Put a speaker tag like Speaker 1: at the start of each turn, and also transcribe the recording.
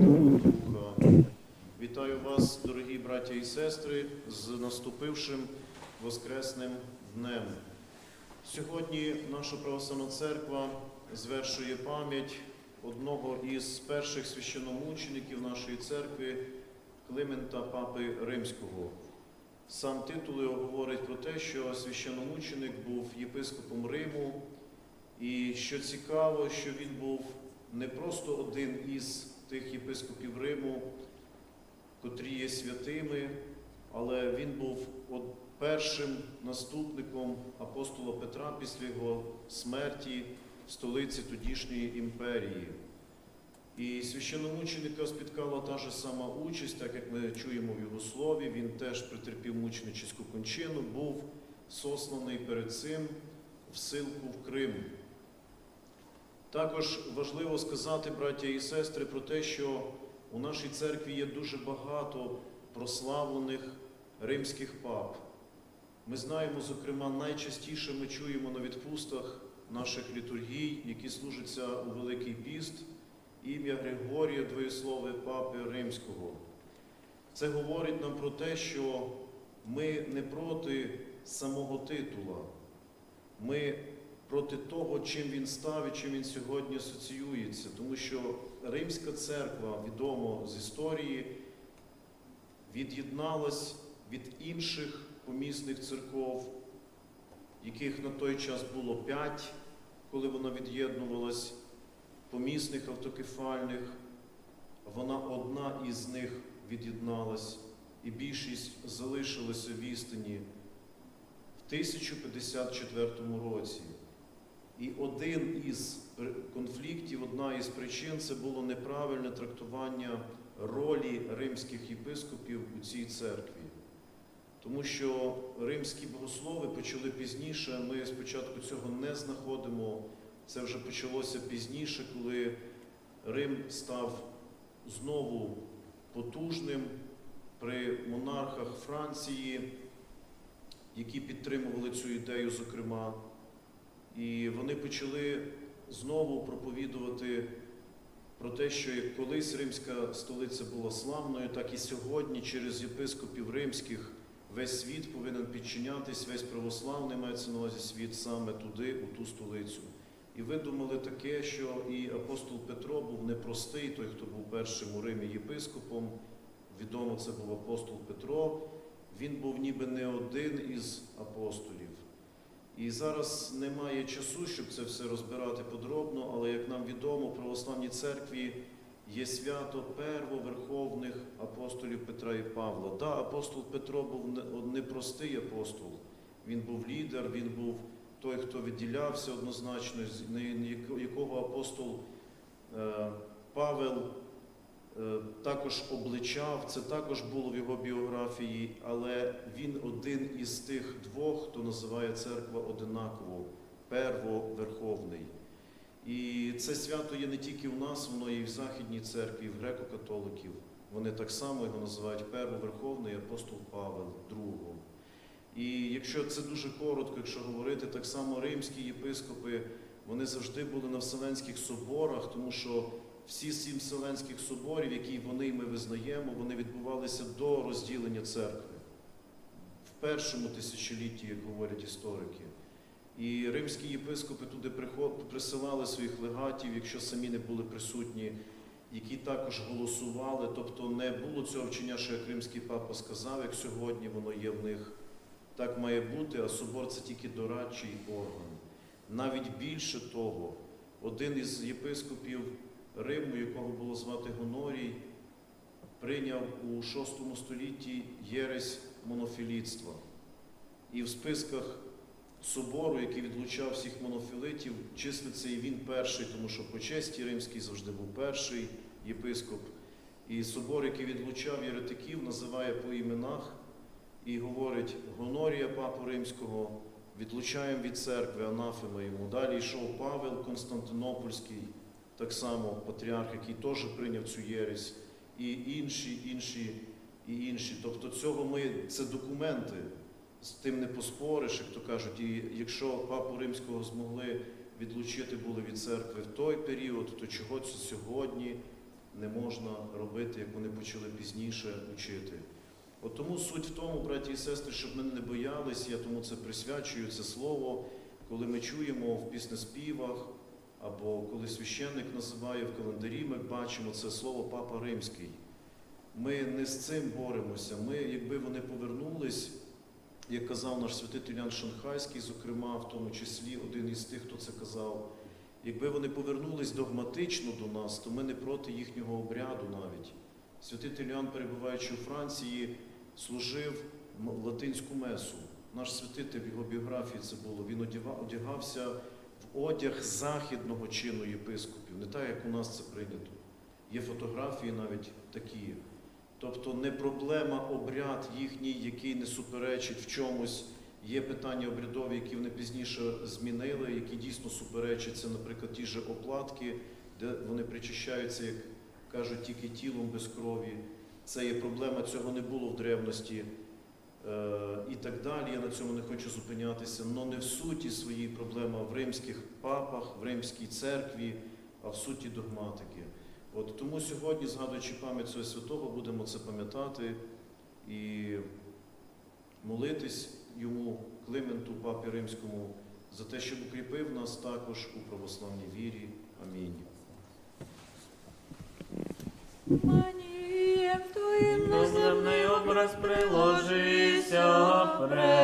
Speaker 1: Духа. Вітаю вас, дорогі браття і сестри, з наступившим Воскресним днем. Сьогодні наша православна церква звершує пам'ять одного із перших священомучеників нашої церкви Климента Папи Римського. Сам титул його говорить про те, що священомученик був єпископом Риму, і що цікаво, що він був не просто один із тих єпископів Риму, котрі є святими, але він був першим наступником апостола Петра після його смерті в столиці тодішньої імперії. І священномученика спіткала та ж сама участь, так як ми чуємо в його слові, він теж претерпів мученическу кончину, був сосланий перед цим в силку в Крим. Також важливо сказати, браття і сестри, про те, що у нашій церкві є дуже багато прославлених римських пап. Ми знаємо, зокрема, найчастіше ми чуємо на відпустах наших літургій, які служаться у Великий Піст, ім'я Григорія Двоєслови Папи Римського. Це говорить нам про те, що ми не проти самого титула, ми проти того, чим він став і чим він сьогодні асоціюється. Тому що Римська церква, відомо з історії, від'єдналась від інших помісних церков, яких на той час було п'ять, коли вона від'єднувалась, помісних автокефальних. Вона одна із них від'єдналась, і більшість залишилася в істині в 1054 році. І один із конфліктів, одна із причин це було неправильне трактування ролі римських єпископів у цій церкві. Тому що римські богослови почали пізніше, ми спочатку цього не знаходимо. Це вже почалося пізніше, коли Рим став знову потужним при монархах Франції, які підтримували цю ідею, зокрема. І вони почали знову проповідувати про те, що як колись римська столиця була славною, так і сьогодні через єпископів римських весь світ повинен підчинятись, весь православний мається на увазі світ саме туди, у ту столицю. І видумали таке, що і апостол Петро був непростий, той, хто був першим у Римі єпископом. Відомо, це був апостол Петро. Він був ніби не один із апостолів. І зараз немає часу, щоб це все розбирати подробно, але як нам відомо, в православній церкві є свято первоверховних апостолів Петра і Павла. Да, апостол Петро був непростий апостол, він був лідер, він був той, хто відділявся однозначно, якого апостол е, Павел також обличав, це також було в його біографії, але він один із тих двох, хто називає церква одинаково, первоверховний. І це свято є не тільки в нас, воно є і в Західній церкві, і в греко-католиків. Вони так само його називають первоверховний апостол Павел другого. І якщо це дуже коротко, якщо говорити, так само римські єпископи, вони завжди були на Вселенських соборах, тому що всі сім Вселенських соборів, які вони ми визнаємо, вони відбувалися до розділення церкви в першому тисячолітті, як говорять історики. І римські єпископи туди присилали своїх легатів, якщо самі не були присутні, які також голосували. Тобто не було цього вчення, що як римський папа сказав, як сьогодні воно є в них. Так має бути, а собор це тільки дорадчий орган. Навіть більше того, один із єпископів Риму, якого було звати Гонорій, прийняв у VI столітті єресь монофілітства. І в списках собору, який відлучав всіх монофілитів, числиться і він перший, тому що по честі римський завжди був перший єпископ. І собор, який відлучав єретиків, називає по іменах і говорить Гонорія Папу Римського, відлучаємо від церкви, анафема йому. Далі йшов Павел Константинопольський, так само патріарх, який теж прийняв цю єресь, і інші, інші, і інші. Тобто цього ми, це документи, з тим не поспориш, як то кажуть. І якщо папу римського змогли відлучити були від церкви в той період, то чого це сьогодні не можна робити, як вони почали пізніше учити. От тому суть в тому, браті і сестри, щоб ми не боялись, я тому це присвячую це слово, коли ми чуємо в піснеспівах, або коли священник називає в календарі, ми бачимо це слово Папа Римський. Ми не з цим боремося. Ми, якби вони повернулись, як казав наш святитель Ян Шанхайський, зокрема, в тому числі один із тих, хто це казав, якби вони повернулись догматично до нас, то ми не проти їхнього обряду навіть. Святитель Іоанн, перебуваючи у Франції, служив латинську месу. Наш святитель в його біографії це було. Він одягався одяг західного чину єпископів, не так, як у нас це прийнято. Є фотографії навіть такі. Тобто не проблема обряд їхній, який не суперечить в чомусь. Є питання обрядові, які вони пізніше змінили, які дійсно суперечать. Це, наприклад, ті ж оплатки, де вони причащаються, як кажуть, тільки тілом без крові. Це є проблема, цього не було в древності і так далі. Я на цьому не хочу зупинятися. але не в суті своїй проблема в римських папах, в римській церкві, а в суті догматики. От тому сьогодні, згадуючи пам'ять цього святого, будемо це пам'ятати і молитись йому, Клименту, папі римському, за те, щоб укріпив нас також у православній вірі. Амінь.
Speaker 2: Манієм твоїм
Speaker 3: Безземний образ приложися пред